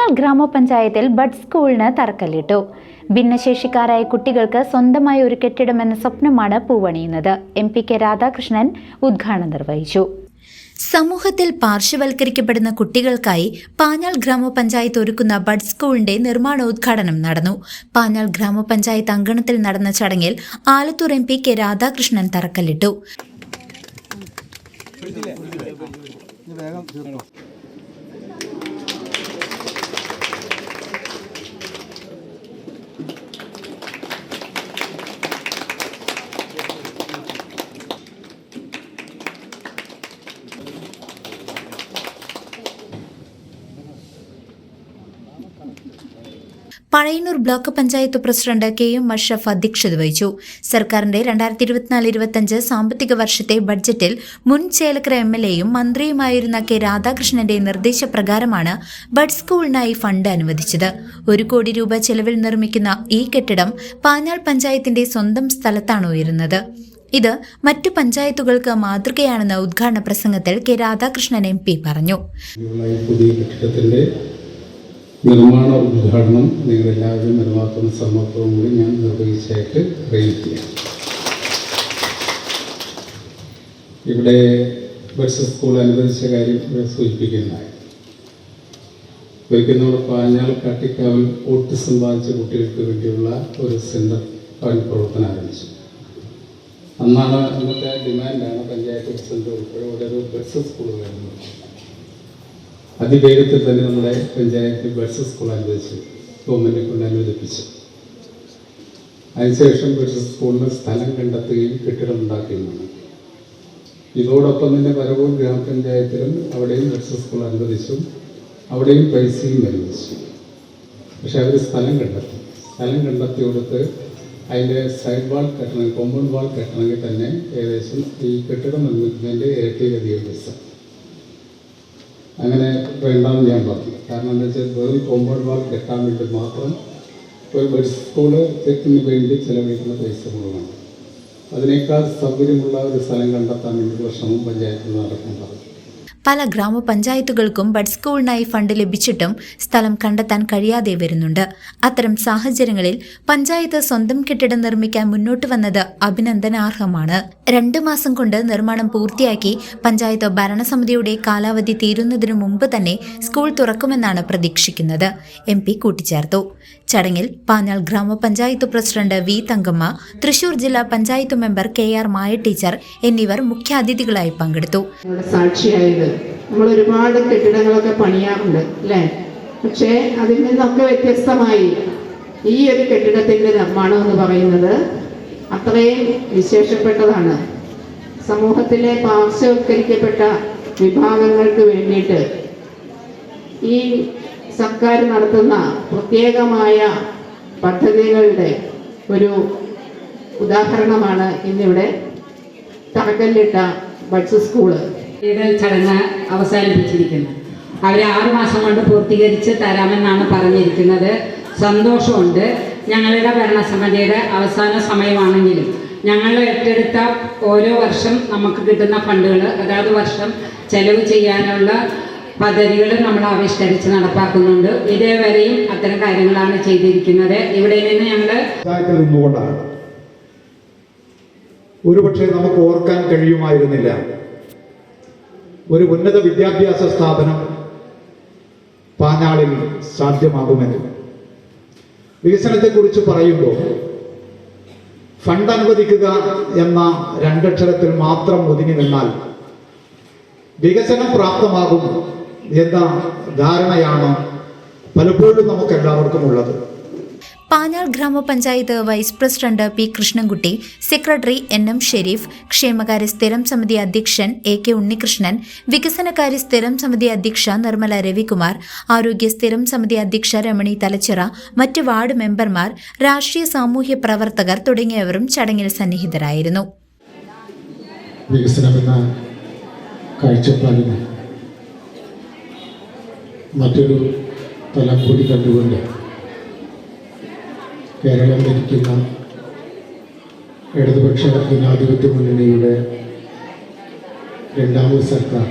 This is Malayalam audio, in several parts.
Panjal ഗ്രാമപഞ്ചായത്തിൽ ബഡ് സ്കൂളിന് തറക്കല്ലിട്ടു. ഭിന്നശേഷിക്കാരായ കുട്ടികൾക്ക് സ്വന്തമായി ഒരു കെട്ടിടമെന്ന സ്വപ്നമാണ് പൂവണിയുന്നത്. എം പി കെ രാധാകൃഷ്ണൻ ഉദ്ഘാടനം നിർവഹിച്ചു. സമൂഹത്തിൽ പാർശ്വവൽക്കരിക്കപ്പെടുന്ന കുട്ടികൾക്കായി പാഞ്ഞാൾ ഗ്രാമപഞ്ചായത്ത് ഒരുക്കുന്ന ബഡ് സ്കൂളിന്റെ നിർമ്മാണോദ്ഘാടനം നടന്നു. പാഞ്ഞാൾ ഗ്രാമപഞ്ചായത്ത് അങ്കണത്തിൽ നടന്ന ചടങ്ങിൽ Alathur M P K Radhakrishnan തറക്കല്ലിട്ടു. Pazhayannur block panchayat president K M Ashraf അധ്യക്ഷത വഹിച്ചു. സർക്കാരിന്റെ രണ്ടായിരത്തി ഇരുപത്തിനാല് ഇരുപത്തിയഞ്ച് സാമ്പത്തിക വർഷത്തെ ബഡ്ജറ്റിൽ മുൻ ചേലക്കര എം എൽ എയും മന്ത്രിയുമായിരുന്ന കെ രാധാകൃഷ്ണന്റെ നിർദ്ദേശപ്രകാരമാണ് ബഡ് സ്കൂളിനായി ഫണ്ട് അനുവദിച്ചത്. ഒരു കോടി രൂപ ചെലവിൽ നിർമ്മിക്കുന്ന ഈ കെട്ടിടം പാഞ്ഞാൾ പഞ്ചായത്തിന്റെ സ്വന്തം സ്ഥലത്താണ് ഉയരുന്നത്. ഇത് മറ്റു പഞ്ചായത്തുകൾക്ക് മാതൃകയാണെന്ന് ഉദ്ഘാടന പ്രസംഗത്തിൽ കെ രാധാകൃഷ്ണൻ എം പി പറഞ്ഞു ഉള്ള ഈ പുതിയ കെട്ടിടത്തിന്റെ നിർമ്മാണ ഉദ്ഘാടനം നിങ്ങളെല്ലാവരും നിർമ്മാക്കുന്ന സമ്മർദ്ദവും കൂടി ഞാൻ നിർവഹിച്ചായിട്ട് അറിയിക്കുക ഇവിടെ ബഡ്സ് സ്കൂൾ അനുവദിച്ച കാര്യം ഇവിടെ സൂചിപ്പിക്കുന്നതായി. ഒരിക്കൽ നമ്മൾ പാഞ്ഞാൾ കാട്ടിക്കാവിൽ ഓട്ടിസം ബാധിച്ച കുട്ടികൾക്ക് വേണ്ടിയുള്ള ഒരു സെന്റർ അവൻ പ്രവർത്തനം ആരംഭിച്ചു. അന്നാണ് അന്നത്തെ ഡിമാൻഡാണ് പഞ്ചായത്ത് പ്രസിഡന്റ് ഉൾപ്പെടെ ബഡ്സ് സ്കൂൾ വരുന്നത് അതിവേഗത്തിൽ തന്നെ നമ്മുടെ പഞ്ചായത്ത് ബഡ്സ് സ്കൂൾ അനുവദിച്ചു ഗവൺമെന്റ് കൊണ്ട് അനുവദിപ്പിച്ചു. അതിനുശേഷം ബഡ്സ് സ്കൂളിന് സ്ഥലം കണ്ടെത്തുകയും കെട്ടിടം ഉണ്ടാക്കുകയും വേണം ഇതോടൊപ്പം തന്നെ പരവൂർ ഗ്രാമപഞ്ചായത്തിലും അവിടെയും ബഡ്സ് സ്കൂൾ അനുവദിച്ചു. അവിടെയും പൈസയും അനുവദിച്ചു. പക്ഷെ അവർ സ്ഥലം കണ്ടെത്തി. സ്ഥലം കണ്ടെത്തി കൊടുത്ത് അതിന്റെ സൈഡ് വാൾ കെട്ടണമെങ്കിൽ കോമ്പൗണ്ട് വാൾ കെട്ടണമെങ്കിൽ തന്നെ ഏകദേശം ഈ കെട്ടിടം നിർമ്മിക്കുന്നതിന്റെ ഇരട്ടിയിലധികം പൈസ. അങ്ങനെ വേണ്ടാന്ന് ഞാൻ പറഞ്ഞു കാരണം എന്താ വെച്ചാൽ വെറും കോമ്പൗണ്ട് വാൾ കെട്ടാൻ വേണ്ടി മാത്രം ഒരു ബഡ് സ്കൂൾ തെക്കിന് വേണ്ടി ചിലവഴിക്കുന്ന പൈസ മുഴുവനാണ് അതിനേക്കാൾ സൗകര്യമുള്ള ഒരു സ്ഥലം കണ്ടെത്താൻ വേണ്ടിയുള്ള ശ്രമം പഞ്ചായത്തിൽ നടക്കേണ്ടത് പല ഗ്രാമപഞ്ചായത്തുകൾക്കും ബഡ് സ്കൂളിനായി ഫണ്ട് ലഭിച്ചിട്ടും സ്ഥലം കണ്ടെത്താൻ കഴിയാതെ വരുന്നുണ്ട്. അത്തരം സാഹചര്യങ്ങളിൽ പഞ്ചായത്ത് സ്വന്തം കെട്ടിടം നിർമ്മിക്കാൻ മുന്നോട്ട് വന്നത് അഭിനന്ദനാർഹമാണ് രണ്ട് മാസം കൊണ്ട് നിർമ്മാണം പൂർത്തിയാക്കി പഞ്ചായത്ത് ഭരണസമിതിയുടെ കാലാവധി തീരുന്നതിനു മുമ്പ് തന്നെ സ്കൂൾ തുറക്കുമെന്നാണ് പ്രതീക്ഷിക്കുന്നത്. എം പി കൂട്ടിച്ചേർത്തു. ചടങ്ങിൽ പാഞ്ഞാൾ ഗ്രാമപഞ്ചായത്ത് പ്രസിഡന്റ് വി തങ്കമ്മ തൃശൂർ ജില്ലാ panchayat member K R Maya teacher എന്നിവർ മുഖ്യാതിഥികളായി പങ്കെടുത്തു. സാക്ഷിയായത് നമ്മൾ ഒരുപാട് കെട്ടിടങ്ങളൊക്കെ പണിയാറുണ്ട് അല്ലേ? പക്ഷേ അതിൽ നിന്നൊക്കെ വ്യത്യസ്തമായി ഈ ഒരു കെട്ടിടത്തിന്റെ നിർമ്മാണം എന്ന് പറയുന്നത് അത്രയും വിശേഷപ്പെട്ടതാണ്. സമൂഹത്തിലെ പാർശ്വവൽക്കരിക്കപ്പെട്ട വിഭാഗങ്ങൾക്ക് വേണ്ടിയിട്ട് ഈ സർക്കാർ നടത്തുന്ന പ്രത്യേകമായ പദ്ധതികളുടെ ഒരു ഉദാഹരണമാണ് ഇന്നിവിടെ തറക്കല്ലിട്ട ബഡ്സ് സ്കൂൾ. ഇത് ചടങ്ങ് അവസാനിപ്പിച്ചിരിക്കുന്നത് അവർ ആറ് മാസം കൊണ്ട് പൂർത്തീകരിച്ച് തരാമെന്നാണ് പറഞ്ഞിരിക്കുന്നത്. സന്തോഷമുണ്ട്. ഞങ്ങളുടെ ഭരണസമിതിയുടെ അവസാന സമയമാണെങ്കിലും ഞങ്ങൾ ഏറ്റെടുത്ത ഓരോ വർഷം നമുക്ക് കിട്ടുന്ന ഫണ്ടുകൾ അതാത് വർഷം ചെലവ് ചെയ്യാനുള്ള പദ്ധതികൾ നമ്മൾ ആവിഷ്കരിച്ച് നടപ്പാക്കുന്നുണ്ട്. ഇതേവരെയും അത്തരം കാര്യങ്ങളാണ് ചെയ്തിരിക്കുന്നത്. ഇവിടെ നിന്ന് ഞങ്ങൾ ഒരുപക്ഷെ നമുക്ക് ഓർക്കാൻ കഴിയുമായിരുന്നില്ല. ഒരു ഉന്നത വിദ്യാഭ്യാസ സ്ഥാപനം പാഞ്ഞാളിൽ സാധ്യമാകുമെന്ന്. വികസനത്തെക്കുറിച്ച് പറയുമ്പോൾ ഫണ്ട് അനുവദിക്കുക എന്ന രണ്ടക്ഷരത്തിൽ മാത്രം ഒതുങ്ങി നിന്നാൽ വികസനം പ്രാപ്തമാകും എന്ന ധാരണയാണ് പലപ്പോഴും നമുക്ക് എല്ലാവർക്കും ഉള്ളത്. പാഞ്ഞാൾ ഗ്രാമപഞ്ചായത്ത് vice president P Krishnankutty secretary N M Sharif ക്ഷേമകാര്യ സ്ഥിരം സമിതി അധ്യക്ഷൻ എ കെ ഉണ്ണികൃഷ്ണൻ വികസനകാര്യ സ്ഥിരം സമിതി അധ്യക്ഷ നിർമ്മല രവികുമാർ ആരോഗ്യ സ്ഥിരം സമിതി അധ്യക്ഷ രമണി തലച്ചിറ മറ്റ് വാർഡ് മെമ്പർമാർ രാഷ്ട്രീയ സാമൂഹ്യ പ്രവർത്തകർ തുടങ്ങിയവരും ചടങ്ങിൽ സന്നിഹിതരായിരുന്നു. മറ്റൊരു തലം കൂടി കണ്ടുകൊണ്ട് കേരളം ഭരിക്കുന്ന ഇടതുപക്ഷ ജനാധിപത്യ മുന്നണിയുടെ രണ്ടാമത് സർക്കാർ.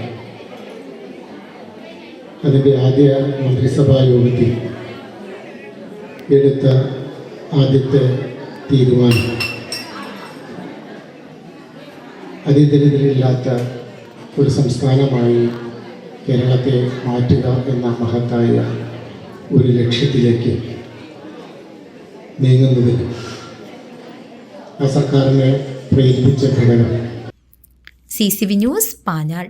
അതിന്റെ ആദ്യ മന്ത്രിസഭാ യോഗത്തിൽ എടുത്ത ആദ്യത്തെ തീരുമാനം. അതിദരിദ്രരില്ലാത്ത ഒരു സംസ്ഥാനമായി കേരളത്തെ മാറ്റുക എന്ന മഹത്തായ ഒരു ലക്ഷ്യത്തിലേക്ക് നീങ്ങുന്നതിന് സർക്കാരിനെ പ്രേരിപ്പിച്ച ഘടകം C C V news Panjal.